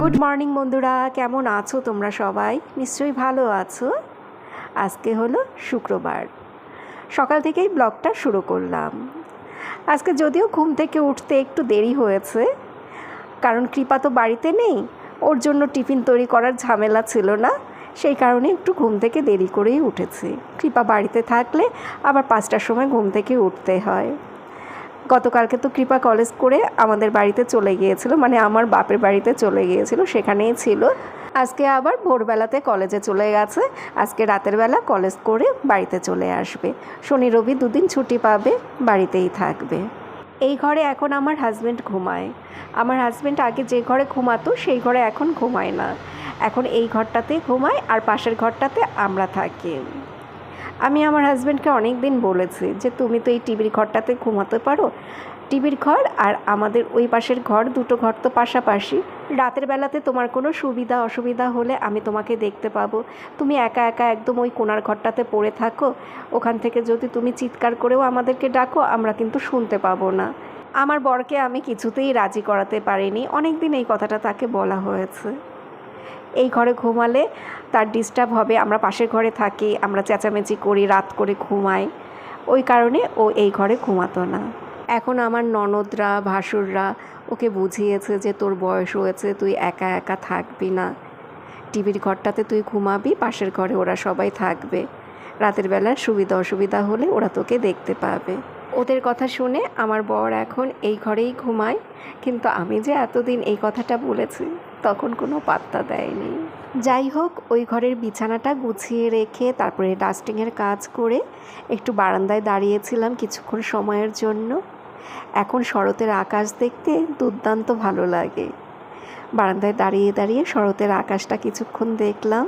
Good morning বন্ধুরা। কেমন আছো তোমরা সবাই? নিশ্চয়ই ভালো আছো। আজকে হলো শুক্রবার। সকাল থেকেই ব্লগটা শুরু করলাম। আজকে যদিও ঘুম থেকে উঠতে একটু দেরি হয়েছে, কারণ কৃপা তো বাড়িতে নেই, ওর জন্য টিফিন তৈরি করার ঝামেলা ছিল না, সেই কারণে একটু ঘুম থেকে দেরি করেই উঠেছি। কৃপা বাড়িতে থাকলে আবার পাঁচটার সময় ঘুম থেকে উঠতে হয়। গতকালকে তো কৃপা কলেজ করে আমাদের বাড়িতে চলে গিয়েছিল মানে আমার বাপের বাড়িতে চলে গিয়েছিল, সেখানেই ছিল। আজকে আবার ভোরবেলাতে কলেজে চলে গেছে, আজকে রাতের বেলা কলেজ করে বাড়িতে চলে আসবে। শনি রবি দুদিন ছুটি পাবে, বাড়িতেই থাকবে। এই ঘরে এখন আমার হাজব্যান্ড ঘুমায়। আমার হাজব্যান্ড আগে যে ঘরে ঘুমাতো, সেই ঘরে এখন ঘুমায় না। এখন এই ঘরটাতে ঘুমায় আর পাশের ঘরটাতে আমরা থাকি। আমি আমার হাজব্যান্ডকে অনেক দিন বলেছি যে, তুমি তো এই টিভির ঘরটাতে ঘুমাতে পারো। টিভির ঘর আর আমাদের ওই পাশের ঘর, দুটো ঘর তো পাশাপাশি। রাতের বেলাতে তোমার কোনো সুবিধা অসুবিধা হলে আমি তোমাকে দেখতে পাবো। তুমি একা একা একদম ওই কোনার ঘরটাতে পড়ে থাকো। ওখান থেকে যদি তুমি চিৎকার করেও আমাদেরকে ডাকো, আমরা কিন্তু শুনতে পাবো না। আমার বরকে আমি কিছুতেই রাজি করাতে পারিনি। অনেক দিন এই কথাটা তাকে বলা হয়েছে। এই ঘরে ঘুমালে তার ডিস্টার্ব হবে, আমরা পাশের ঘরে থাকি, আমরা চেঁচামেচি করি, রাত করে ঘুমাই। ওই কারণে ও এই ঘরে ঘুমাতো না। এখন আমার ননদরা, ভাসুররা ওকে বুঝিয়েছে যে তোর বয়স হয়েছে, তুই একা একা থাকবি না। টিভির ঘরটাতে তুই ঘুমাবি, পাশের ঘরে ওরা সবাই থাকবে। রাতের বেলা সুবিধা অসুবিধা হলে ওরা তোকে দেখতে পাবে। ওদের কথা শুনে আমার বর এখন এই ঘরেই ঘুমায়, কিন্তু আমি যে এতদিন এই কথাটা বলেছি। তখন কোনো পাত্তা দেয়নি। যাই হোক, ওই ঘরের বিছানাটা গুছিয়ে রেখে তারপরে ডাস্টিংয়ের কাজ করে একটু বারান্দায় দাঁড়িয়েছিলাম কিছুক্ষণ সময়ের জন্য। এখন শরতের আকাশ দেখতে দুর্দান্ত ভালো লাগে। বারান্দায় দাঁড়িয়ে দাঁড়িয়ে শরতের আকাশটা কিছুক্ষণ দেখলাম।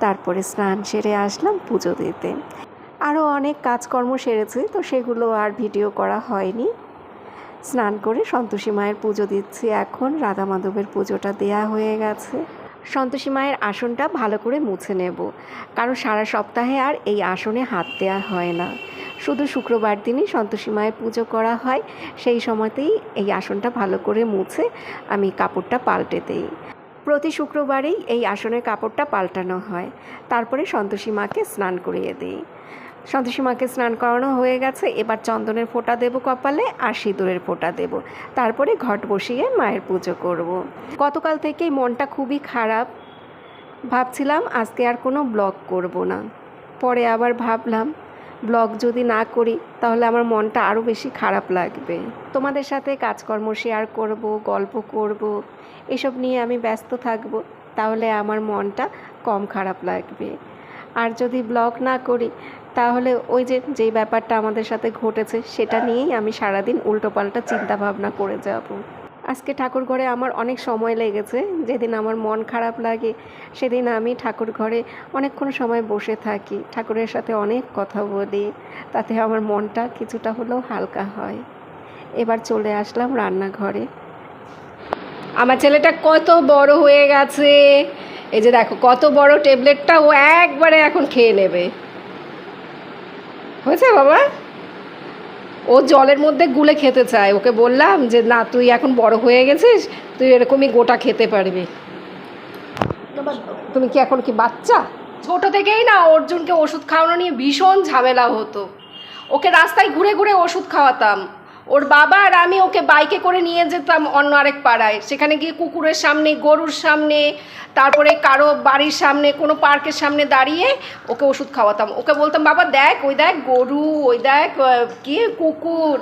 তারপরে স্নান সেরে আসলাম পুজো দিতে। আরও অনেক কাজকর্ম সেরেছে, তো সেগুলো আর ভিডিও করা হয়নি। স্নান করে সন্তোষী মায়ের পুজো দিচ্ছি এখন। রাধা মাধবের পুজোটা দেয়া হয়ে গেছে। সন্তোষী মায়ের আসনটা ভালো করে মুছে নেব, কারণ সারা সপ্তাহে আর এই আসনে হাত দেওয়া হয় না। শুধু শুক্রবার দিনই সন্তোষী মায়ের পুজো করা হয়, সেই সময়তেই এই আসনটা ভালো করে মুছে আমি কাপড়টা পাল্টে দিই। প্রতি শুক্রবারেই এই আসনের কাপড়টা পাল্টানো হয়, তারপরে সন্তোষী মাকে স্নান করিয়ে দিই। সন্তোষী মাকে স্নান করানো হয়ে গেছে। এবার চন্দনের ফোঁটা দেবো কপালে আর সিঁদুরের ফোঁটা দেব। তারপরে ঘট বসিয়ে মায়ের পুজো করব। গতকাল থেকেই মনটা খুবই খারাপ। ভাবছিলাম আজকে আর কোনো ব্লগ করব না। পরে আবার ভাবলাম, ব্লগ যদি না করি তাহলে আমার মনটা আরও বেশি খারাপ লাগবে। তোমাদের সাথে কাজকর্ম শেয়ার করব, গল্প করব, এসব নিয়ে আমি ব্যস্ত থাকব, তাহলে আমার মনটা কম খারাপ লাগবে। আর যদি ব্লগ না করি তাহলে ওই যে, যেই ব্যাপারটা আমাদের সাথে ঘটেছে, সেটা নিয়েই আমি সারাদিন উল্টোপাল্টা চিন্তা ভাবনা করে যাব। আজকে ঠাকুর ঘরে আমার অনেক সময় লেগেছে। যেদিন আমার মন খারাপ লাগে, সেদিন আমি ঠাকুর ঘরে অনেকক্ষণ সময় বসে থাকি। ঠাকুরের সাথে অনেক কথা বলি, তাতে আমার মনটা কিছুটা হলেও হালকা হয়। এবার চলে আসলাম রান্নাঘরে। আমার ছেলেটা কত বড় হয়ে গেছে। এই যে দেখো, কত বড় ট্যাবলেটটা ও একবারে এখন খেয়ে নেবে। হয়েছে বাবা? ও জলের মধ্যে গুলে খেতে চায়। ওকে বললাম যে, না, তুই এখন বড় হয়ে গেছিস, তুই এরকমই গোটা খেতে পারবি। তুমি কি এখন কি বাচ্চা? ছোট থেকেই না, অর্জুনকে ওষুধ খাওয়ানো নিয়ে ভীষণ ঝামেলা হতো। ওকে রাস্তায় ঘুরে ঘুরে ওষুধ খাওয়াতাম। ওর বাবা আর আমি ওকে বাইকে করে নিয়ে যেতাম অন্য আরেক পাড়ায়। সেখানে গিয়ে কুকুরের সামনে গরুর সামনে তারপরে কারও বাড়ির সামনে কোনো পার্কের সামনে দাঁড়িয়ে ওকে ওষুধ খাওয়াতাম। ওকে বলতাম বাবা দেখ ওই দেখ গরু ওই দেখ কি কুকুর।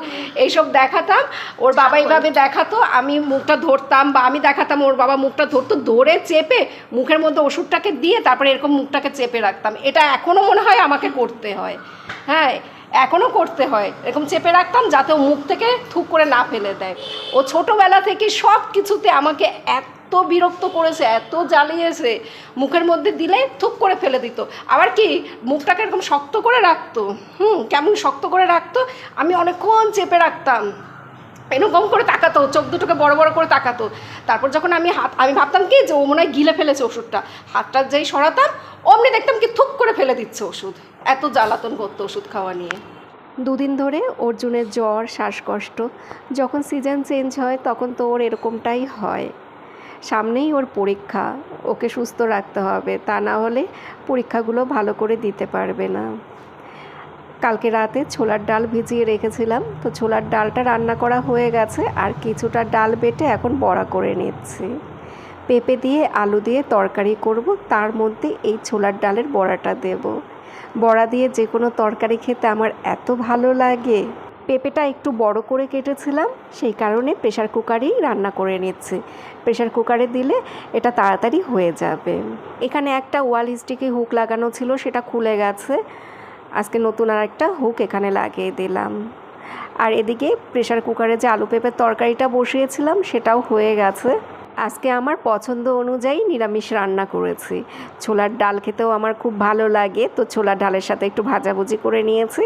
এইসব দেখাতাম। ওর বাবা এইভাবে দেখাতো আমি মুখটা ধরতাম বা আমি দেখাতাম ওর বাবা মুখটা ধরতো ধরে চেপে মুখের মধ্যে ওষুধটাকে দিয়ে তারপরে এরকম মুখটাকে চেপে রাখতাম। এটা এখনও মনে হয় আমাকে করতে হয়। হ্যাঁ এখনও করতে হয়। এরকম চেপে রাখতাম যাতে মুখ থেকে থুক করে না ফেলে দেয়। ও ছোটোবেলা থেকে সব কিছুতে আমাকে এত বিরক্ত করেছে, এত জ্বালিয়েছে, মুখের মধ্যে দিলে থুক করে ফেলে দিত। আবার কি, মুখটাকে এরকম শক্ত করে রাখতো? হুম, কেমন শক্ত করে রাখতো? আমি অনেকক্ষণ চেপে রাখতাম। এরকম করে তাকাতো, চোখ দুটোকে বড় বড় করে তাকাতো। তারপর যখন আমি হাত আমি ভাবতাম কি যে ও মনে হয় গিলে ফেলেছে ওষুধটা। হাতটা যেই সরাতাম, অমনি দেখতাম কি থুক করে ফেলে দিচ্ছে ওষুধ। এত জ্বালাতন করতো ওষুধ খাওয়া নিয়ে। দুদিন ধরে অর্জুনের জ্বর, শ্বাসকষ্ট, যখন সিজন চেঞ্জ হয় তখন তো ওর এরকমটাই হয়। সামনেই ওর পরীক্ষা, ওকে সুস্থ রাখতে হবে, তা না হলে পরীক্ষাগুলো ভালো করে দিতে পারবে না। কালকে রাতে ছোলার ডাল ভিজিয়ে রেখেছিলাম। তো ছোলার ডালটা রান্না করা হয়ে গেছে আর কিছুটা ডাল বেটে এখন বড়া করে নিচ্ছি। পেঁপে দিয়ে আলু দিয়ে তরকারি করব, তার মধ্যে এই ছোলার ডালের বড়াটা দেব। বড়া দিয়ে যে কোনো তরকারি খেতে আমার এত ভালো লাগে। পেঁপেটা একটু বড় করে কেটেছিলাম, সেই কারণে প্রেশার কুকারেই রান্না করে নিচ্ছি। প্রেশার কুকারে দিলে এটা তাড়াতাড়ি হয়ে যাবে। এখানে একটা ওয়াল স্টিকে হুক লাগানো ছিল, সেটা খুলে গেছে। আজকে নতুন আর একটা হুক এখানে লাগিয়ে দিলাম। আর এদিকে প্রেশার কুকারে যে আলু পেঁপের তরকারিটা বসিয়েছিলাম, সেটাও হয়ে গেছে। আজকে আমার পছন্দ অনুযায়ী নিরামিষ রান্না করেছি। ছোলার ডাল খেতেও আমার খুব ভালো লাগে, তো ছোলার ডালের সাথে একটু ভাজাভুজি করে নিয়েছি।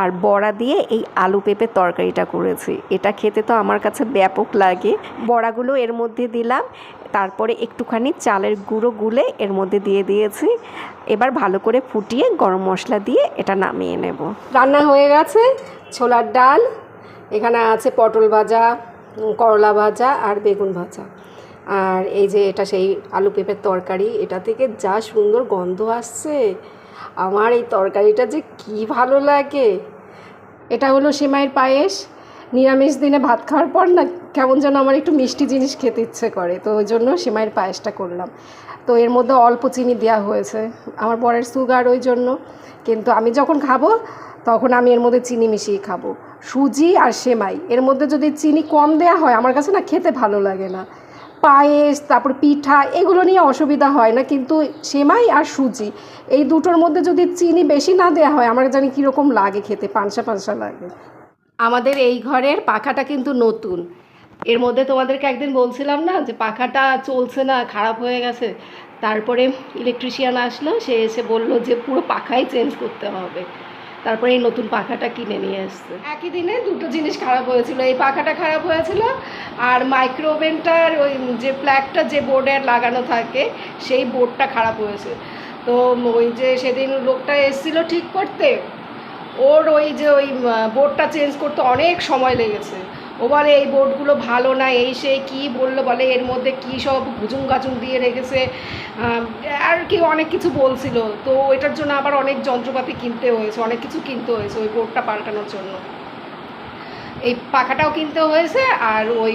আর বড়া দিয়ে এই আলু পেঁপের তরকারিটা করেছি। এটা খেতে তো আমার কাছে ব্যাপক লাগে। বড়াগুলো এর মধ্যে দিলাম, তারপরে একটুখানি চালের গুঁড়ো গুলে এর মধ্যে দিয়ে দিয়েছি। এবার ভালো করে ফুটিয়ে গরম মশলা দিয়ে এটা নামিয়ে নেব। রান্না হয়ে গেছে, ছোলার ডাল, এখানে আছে পটল ভাজা, করলা ভাজা আর বেগুন ভাজা। আর এই যে এটা সেই আলু পেঁপের তরকারি, এটা থেকে যা সুন্দর গন্ধ আসছে। আমার এই তরকারিটা যে কি ভালো লাগে। এটা হলো সেমাইয়ের পায়েস। নিরামিষ দিনে ভাত খাওয়ার পর না কেমন যেন আমার একটু মিষ্টি জিনিস খেতে ইচ্ছে করে, তো ওই জন্য সেমাইয়ের পায়েসটা করলাম। তো এর মধ্যে অল্প চিনি দেওয়া হয়েছে, আমার বরের সুগার ওই জন্য। কিন্তু আমি যখন খাব, তখন আমি এর মধ্যে চিনি মিশিয়ে খাব। সুজি আর সেমাই, এর মধ্যে যদি চিনি কম দেওয়া হয়, আমার কাছে না খেতে ভালো লাগে না। পায়েস, তারপর পিঠা, এগুলো নিয়ে অসুবিধা হয় না। কিন্তু সেমাই আর সুজি, এই দুটোর মধ্যে যদি চিনি বেশি না দেওয়া হয়, আমার জানি কীরকম লাগে খেতে, পানসা পানসা লাগে। আমাদের এই ঘরের পাখাটা কিন্তু নতুন। এর মধ্যে তোমাদেরকে একদিন বলছিলাম না যে পাখাটা চলছে না, খারাপ হয়ে গেছে। তারপরে ইলেকট্রিশিয়ান আসলো, সে এসে বলল যে পুরো পাখাই চেঞ্জ করতে হবে। তারপরে এই নতুন পাখাটা কিনে নিয়ে এসছে একই দিনে দুটো জিনিস খারাপ হয়েছিল। এই পাখাটা খারাপ হয়েছিল আর মাইক্রোওভেনটার ওই যে প্ল্যাগটা যে বোর্ডে লাগানো থাকে, সেই বোর্ডটা খারাপ হয়েছে। তো ওই যে সেদিন লোকটা এসেছিল ঠিক করতে, ওর ওই যে ওই বোর্ডটা চেঞ্জ করতে অনেক সময় লেগেছে। ও বলে, এই বোর্ডগুলো ভালো না, এই সে কী বলল বলে, এর মধ্যে কী সব গুজুম গাজুম দিয়ে রেখেছে? আর কি অনেক কিছু বলছিল। তো ওইটার জন্য আবার অনেক যন্ত্রপাতি কিনতে হয়েছে, অনেক কিছু কিনতে হয়েছে ওই বোর্ডটা পাল্টানোর জন্য। এই পাখাটাও কিনতে হয়েছে আর ওই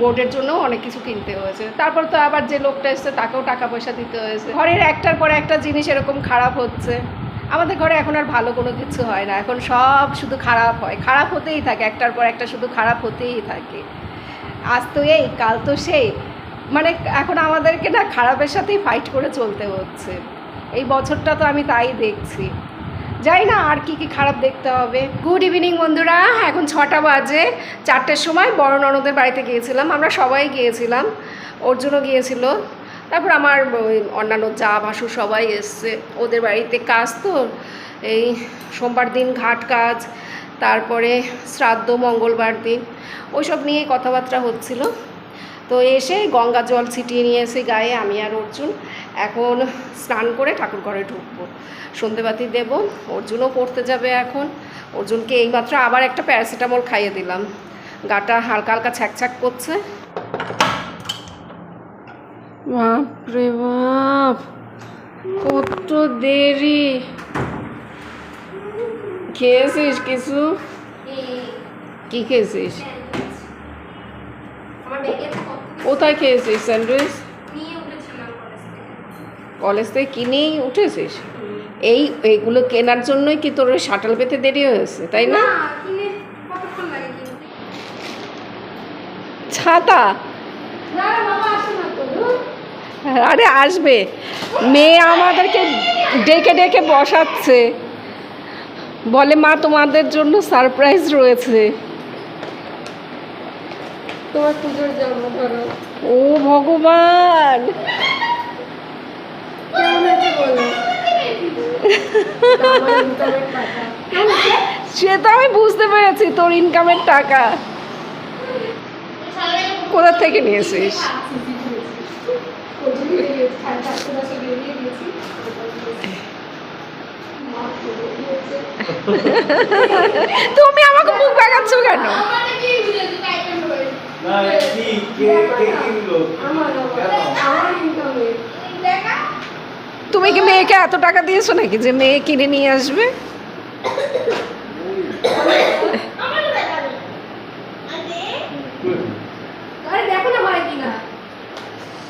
বোর্ডের জন্য অনেক কিছু কিনতে হয়েছে। তারপর তো আবার যে লোকটা এসছে, তাকেও টাকা পয়সা দিতে হয়েছে। ঘরের একটার পর একটা জিনিস এরকম খারাপ হচ্ছে। আমাদের ঘরে এখন আর ভালো কোনো কিছু হয় না। এখন সব শুধু খারাপ হয়। খারাপ হতেই থাকে, একটার পর একটা শুধু খারাপ হতেই থাকে। আজ তো এই, কাল তো সেই। মানে এখন আমাদেরকে না খারাপের সাথেই ফাইট করে চলতে হচ্ছে। এই বছরটা তো আমি তাই দেখছি। যাই না, আর কি কি খারাপ দেখতে হবে? গুড ইভিনিং বন্ধুরা। এখন ছটা বাজে। চারটের সময় বড় ননদের বাড়িতে গিয়েছিলাম। আমরা সবাই গিয়েছিলাম। ওর জন্য গিয়েছিল। তারপর আমার অন্যান্য যা ভাসুর সবাই এসছে, ওদের বাড়িতে কাজ তো, এই সোমবার দিন ঘাট কাজ, তারপরে শ্রাদ্ধ, মঙ্গলবার দিন, ওইসব নিয়ে কথাবার্তা হচ্ছিল। তো এসে গঙ্গা জল ছিটিয়ে নিয়ে এসে গায়ে আমি আর অর্জুন এখন স্নান করে ঠাকুর ঘরে ঢুকবো। সন্ধেবাতি দেব, অর্জুনও পড়তে যাবে এখন, অর্জুনকে এইমাত্র আবার একটা প্যারাসিটামল খাইয়ে দিলাম। গাটা হালকা হালকা ছ্যাকছ্যাক করছে। বাপরে বাপ কত দেরি। খেয়েছিস কিছু? কি? খেয়েছিস? কোথায় খেয়েছিস স্যান্ডউইচ? কলেজ থেকে। কিনেই উঠেছিস? এই এইগুলো কেনার জন্যই কি তোর শাটাল পেতে দেরি হয়েছে তাই না? ছাতা? আরে আসবে। মেয়ে আমাদেরকে ডেকে ডেকে বসাচ্ছে। বলে মা তোমাদের জন্য সারপ্রাইজ রয়েছে। তোমার পুজোর জন্য ধরো। ও ভগবান! সে তো আমি বুঝতে পেরেছি তোর ইনকামের টাকা। কোথা থেকে নিয়েছিস প্রথমে বেরিয়েছি সাড়ে চারটে দশে বেরিয়ে গেছি মা চলে গিয়েছে। তুমি আমাকে মুখ দেখাচ্ছ কেন? না কি কে কে কিনলো আমার কেন? আমার ইনকামে তুমি কি মেয়েকে এত টাকা দিয়েছ নাকি যে মেয়ে কিনে নিয়ে আসবে? দেখো না ভাই কিনা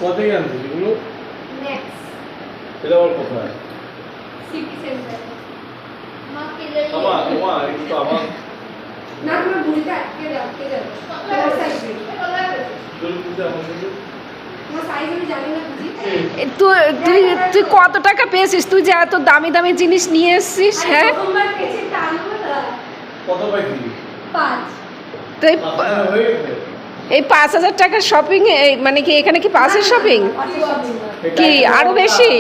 কত আনছিস এগুলো নেক্সট এটা আবার কোথায় সিটি সেন্টার আমা আমা একটু আমার না তোমার বুড়িটা আটকে যাও আটকে যাও তোমার সাইজ চলুন বুঝতে আমার সাথে তোমার সাইজ আমি জানি না বুঝি এ, তুই তুই তুই কত পেয়েছিস তুই যে এত দামি দামি জিনিস নিয়ে এসেছিস হ্যাঁ? তো এই পাঁচ হাজার এই পাঁচ হাজার টাকার শপিং মানে কি এখানে কি পাঁচের শপিং। কি আরও বেশি?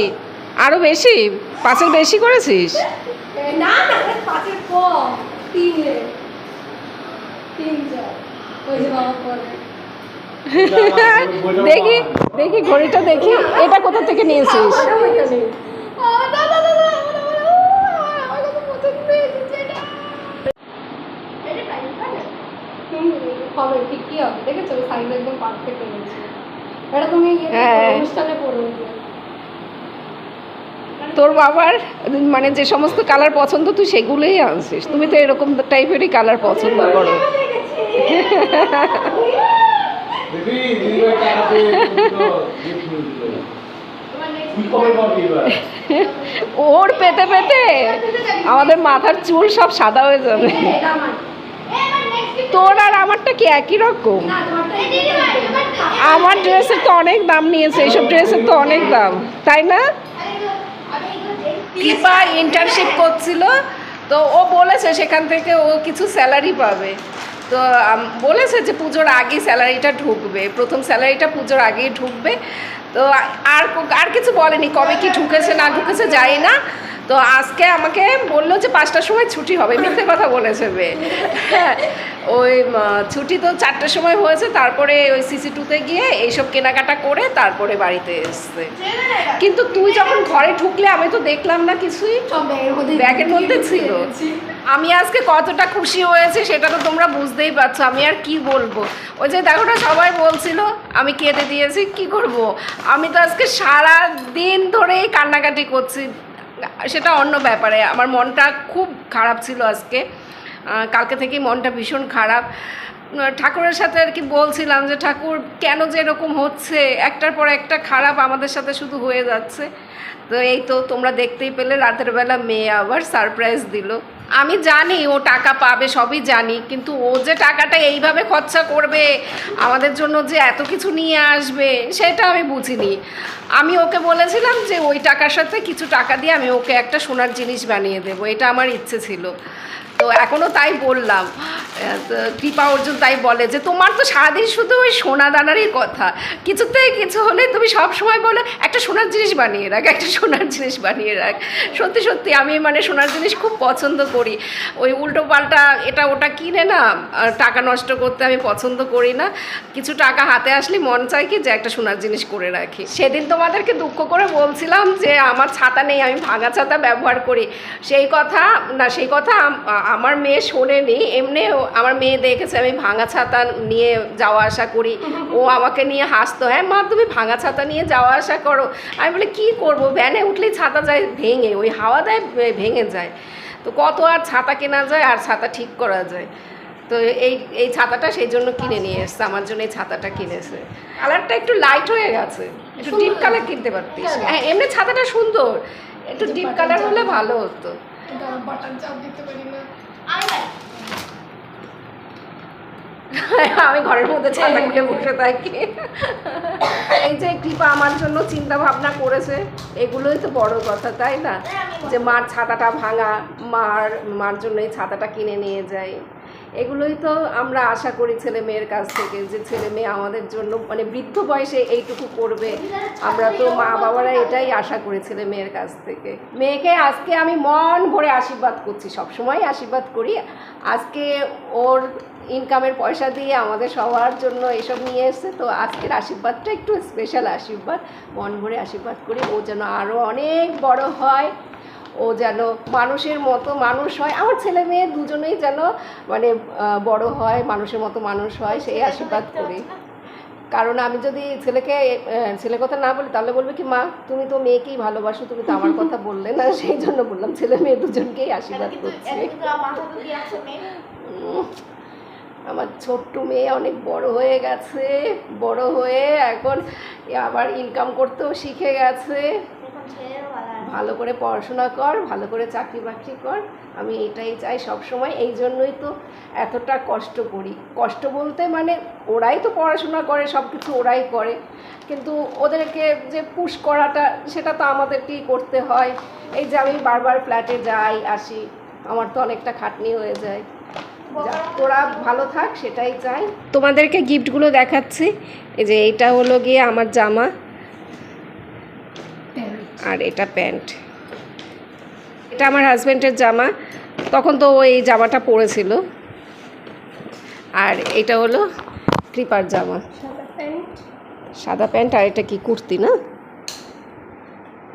আরও বেশি? পাঁচের বেশি করেছিস? না না পাঁচের কম। দেখি দেখি ঘড়িটা দেখি। এটা কোথা থেকে নিয়েছিস? হবে ঠিক কি হবে দেখেছ সাইজ একদম পারফেক্ট হয়ে গেছে এটা তুমি ইয়ে হ্যাঁ। অনুষ্ঠানে পড়ো তোর বাবার মানে যে সমস্ত কালার পছন্দ তুই সেগুলোই আনছিস তুমি তো এরকম টাইপেরই কালার পছন্দ করো দিদি ওর পেতে পেতে আমাদের মাথার চুল সব সাদা হয়ে যাবে। তোর আর আমারটা কি একই রকম? আমার ড্রেসের তো অনেক দাম নিয়েছে, এইসব ড্রেসের তো অনেক দাম, তাই না? কৃপা ইন্টার্নশিপ করছিল, তো ও বলেছে সেখান থেকে ও কিছু স্যালারি পাবে। তো বলেছে যে পুজোর আগে স্যালারিটা ঢুকবে। প্রথম স্যালারিটা পুজোর আগেই ঢুকবে। তো, আর আর কিছু বলেনি কবে কি ঢুকেছে, না ঢুকেছে, যাই না। তো আজকে আমাকে বলল যে পাঁচটার সময় ছুটি হবে মিথ্যে কথা বলেছে বে। হ্যাঁ, ওই ছুটি তো চারটার সময় হয়েছে তারপরে ওই সিসি টুতে গিয়ে এইসব কেনাকাটা করে তারপরে বাড়িতে এসছে। কিন্তু তুই যখন ঘরে ঢুকলে আমি তো দেখলাম না কিছুই। সব ব্যাগের মধ্যে ব্যাগের মধ্যে ছিল। আমি আজকে কতটা খুশি হয়েছে সেটা তো তোমরা বুঝতেই পারছ আমি আর কি বলব? ওই যে দেখো না সবাই বলছিল আমি কেঁদে দিয়েছি কি করব? আমি তো আজকে সারা দিন ধরেই কান্নাকাটি করছি। সেটা অন্য ব্যাপারে। আমার মনটা খুব খারাপ ছিল আজকে। কালকে থেকেই মনটা ভীষণ খারাপ। ঠাকুরের সাথে আর কি বলছিলাম যে, ঠাকুর, কেন যে এরকম হচ্ছে? একটার পর একটা খারাপ আমাদের সাথে শুধু হয়ে যাচ্ছে। তো এই তো তোমরা দেখতেই পেলে, রাতের বেলা মেয়ে আবার সারপ্রাইজ দিল। আমি জানি ও টাকা পাবে, সবই জানি, কিন্তু ও যে টাকাটা এইভাবে খরচা করবে, আমাদের জন্য যে এত কিছু নিয়ে আসবে, সেটা আমি বুঝিনি। আমি ওকে বলেছিলাম যে ওই টাকার সাথে কিছু টাকা দিয়ে আমি ওকে একটা সোনার জিনিস বানিয়ে দেবো, এটা আমার ইচ্ছে ছিল। তো এখনও তাই বললাম। কৃপা অর্জুন তাই বলে যে, তোমার তো সারাদিন শুধু ওই সোনা দানারই কথা। কিছুতে কিছু হলে তুমি সব সময় বলো, একটা সোনার জিনিস বানিয়ে রাখ, একটা সোনার জিনিস বানিয়ে রাখ। সত্যি সত্যি, আমি মানে সোনার জিনিস খুব পছন্দ করি। ওই উল্টো পাল্টা এটা ওটা কিনে না টাকা নষ্ট করতে আমি পছন্দ করি না। কিছু টাকা হাতে আসলে মন চায় কি যে, একটা সোনার জিনিস করে রাখি। সেদিন তোমাদেরকে দুঃখ করে বলছিলাম যে, আমার ছাতা নেই, আমি ভাঙা ছাতা ব্যবহার করি। সেই কথা, না, সেই কথা আমার মেয়ে শোনেনি এমনি আমার মেয়ে দেখেছে আমি ভাঙা ছাতা নিয়ে যাওয়া আসা করি। ও আমাকে নিয়ে হাসতো হ্যাঁ মা তুমি ভাঙা ছাতা নিয়ে যাওয়া আসা করো। আমি বলি কী করব? ভ্যানে উঠলেই ছাতা যায় ভেঙে ওই হাওয়া দেয় ভেঙে যায়। তো কত আর ছাতা কেনা যায় আর ছাতা ঠিক করা যায়? তো এই এই ছাতাটা সেই জন্য কিনে নিয়ে এসছে আমার জন্য এই ছাতাটা কিনেছে। কালারটা একটু লাইট হয়ে গেছে একটু ডিপ কালার কিনতে পারতিস। হ্যাঁ এমনি ছাতাটা সুন্দর একটু ডিপ কালার হলে ভালো হতো। না। আমি ঘরের মধ্যে ছাতা খুলে বসে থাকি। এই যে কৃপা আমার জন্য চিন্তা ভাবনা করেছে, এগুলোই তো বড় কথা, তাই না? যে মার ছাতাটা ভাঙা, মার মার জন্য এই ছাতাটা কিনে নিয়ে যাই। এগুলোই তো আমরা আশা করি ছেলে মেয়ের কাছ থেকে যে ছেলে মেয়ে আমাদের জন্য মানে বৃদ্ধ বয়সে এইটুকু করবে। আমরা তো মা বাবারা এটাই আশা করি ছেলে মেয়ের কাছ থেকে। মেয়েকে আজকে আমি মন ভরে আশীর্বাদ করছি, সবসময় আশীর্বাদ করি। আজকে ওর ইনকামের পয়সা দিয়ে আমাদের সবার জন্য এসব নিয়ে এসছে, তো আজকের আশীর্বাদটা একটু স্পেশাল আশীর্বাদ। মন ভরে আশীর্বাদ করি, ও যেন আরও অনেক বড় হয়। ও যেন মানুষের মতো মানুষ হয়। আমার ছেলে মেয়ে দুজনেই যেন মানে বড় হয় মানুষের মতো মানুষ হয় সেই আশীর্বাদ করি। কারণ আমি যদি ছেলেকে ছেলে কথা না বলি তাহলে বলবে কি মা তুমি তো মেয়েকেই ভালোবাসো তুমি তো আমার কথা বললে না। সেই জন্য বললাম ছেলে মেয়ে দুজনকেই আশীর্বাদ করছি। আমার ছোট্ট মেয়ে অনেক বড় হয়ে গেছে বড় হয়ে এখন আবার ইনকাম করতেও শিখে গেছে। ভালো করে পড়াশোনা কর, ভালো করে চাকরি বাকরি কর। আমি এটাই চাই সব সময় এই জন্যই তো এতটা কষ্ট করি। কষ্ট বলতে মানে ওরাই তো পড়াশোনা করে সব কিছু ওরাই করে। কিন্তু ওদেরকে যে পুশ করাটা, সেটা তো আমাদেরকেই করতে হয়। এই যে আমি বারবার ফ্ল্যাটে যাই, আসি, আমার তো অনেকটা খাটনি হয়ে যায়। তোরা ভালো থাক, সেটাই চাই। তোমাদেরকে গিফটগুলো দেখাচ্ছি। এই যে এটা হলো গিয়ে আমার জামা। আর এটা প্যান্ট। এটা আমার হাজব্যান্ডের জামা। তখন তো ও এই জামাটা পরেছিল। আর এটা হলো কৃপার জামা। সাদা প্যান্ট। আর এটা কি কুর্তি না?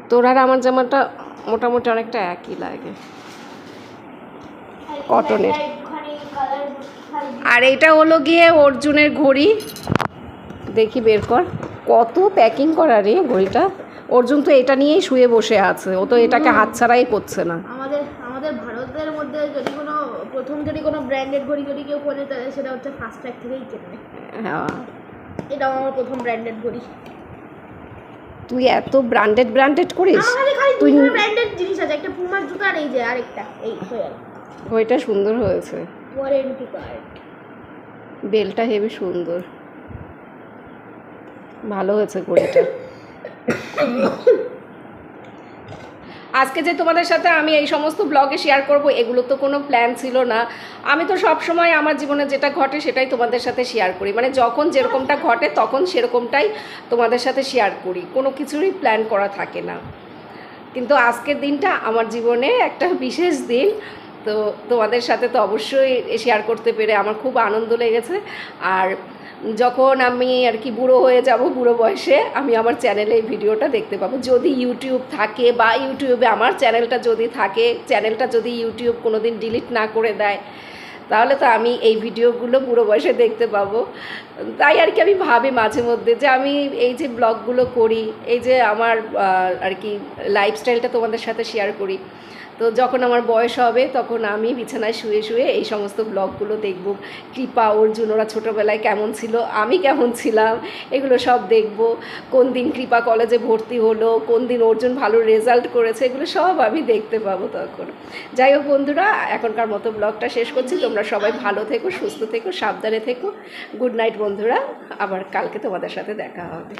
তোর আর আমার জামাটা মোটামুটি অনেকটা একই লাগে। কটনের। আর এটা হলো গিয়ে অর্জুনের ঘড়ি। দেখি বের কর। কত প্যাকিং করা রে ঘড়িটা। অর্জুন তো এটা নিয়েই শুয়ে বসে আছে ও তো এটাকে হাতছাড়াই করছে না। আমাদের আমাদের ভারতের মধ্যে যদি কোনো প্রথম যদি কোনো ব্র্যান্ডেড ঘড়ি যদি কেউ পরে তাহলে সেটা হচ্ছে ফার্স্ট ট্র্যাক থেকেই কেনবে হ্যাঁ। এটাও আমার প্রথম ব্র্যান্ডেড ঘড়ি। তুই এত ব্র্যান্ডেড ব্র্যান্ডেড করিস? তুই ব্র্যান্ডেড জিনিস আছে একটা পুমার জুতো আর এই যে আরেকটা এই হয়ে ঘড়িটা সুন্দর হয়েছে। ওয়ারেন্টি কার্ড বেলটা হেভি সুন্দর। ভালো হয়েছে ঘড়িটা। আজকে যে তোমাদের সাথে আমি এই সমস্ত ব্লগে শেয়ার করব, এগুলো তো কোনো প্ল্যান ছিল না। আমি তো সব সময় আমার জীবনে যেটা ঘটে সেটাই তোমাদের সাথে শেয়ার করি। মানে যখন যেরকমটা ঘটে তখন সেরকমটাই তোমাদের সাথে শেয়ার করি। কোনো কিছুরই প্ল্যান করা থাকে না। কিন্তু আজকের দিনটা আমার জীবনে একটা বিশেষ দিন। তো তোমাদের সাথে তো অবশ্যই শেয়ার করতে পেরে আমার খুব আনন্দ লেগেছে। আর যখন আমি আর কি বুড়ো হয়ে যাব, বুড়ো বয়সে, আমি আমার চ্যানেলে এই ভিডিওটা দেখতে পাবো। যদি ইউটিউব থাকে বা ইউটিউবে আমার চ্যানেলটা যদি থাকে চ্যানেলটা যদি ইউটিউব কোনো দিন ডিলিট না করে দেয়, তাহলে তো আমি এই ভিডিওগুলো বুড়ো বয়সে দেখতে পাবো। তাই আর কি আমি ভাবি মাঝে মধ্যে যে আমি এই যে ব্লগগুলো করি, এই যে আমার আর কি লাইফস্টাইলটা তোমাদের সাথে শেয়ার করি তো যখন আমার বয়স হবে, তখন আমি বিছানায় শুয়ে শুয়ে এই সমস্ত ব্লগগুলো দেখব। কৃপা, অর্জুন, ওরা ছোটোবেলায় কেমন ছিল, আমি কেমন ছিলাম, এগুলো সব দেখব। কোন দিন কৃপা কলেজে ভর্তি হলো, কোন দিন অর্জুন ভালো রেজাল্ট করেছে, এগুলো সব আমি দেখতে পাবো তখন। যাই হোক বন্ধুরা, এখনকার মতো ব্লগটা শেষ করছি। তোমরা সবাই ভালো থেকো, সুস্থ থেকো, সাবধানে থেকো। গুড নাইট বন্ধুরা, আবার কালকে তোমাদের সাথে দেখা হবে।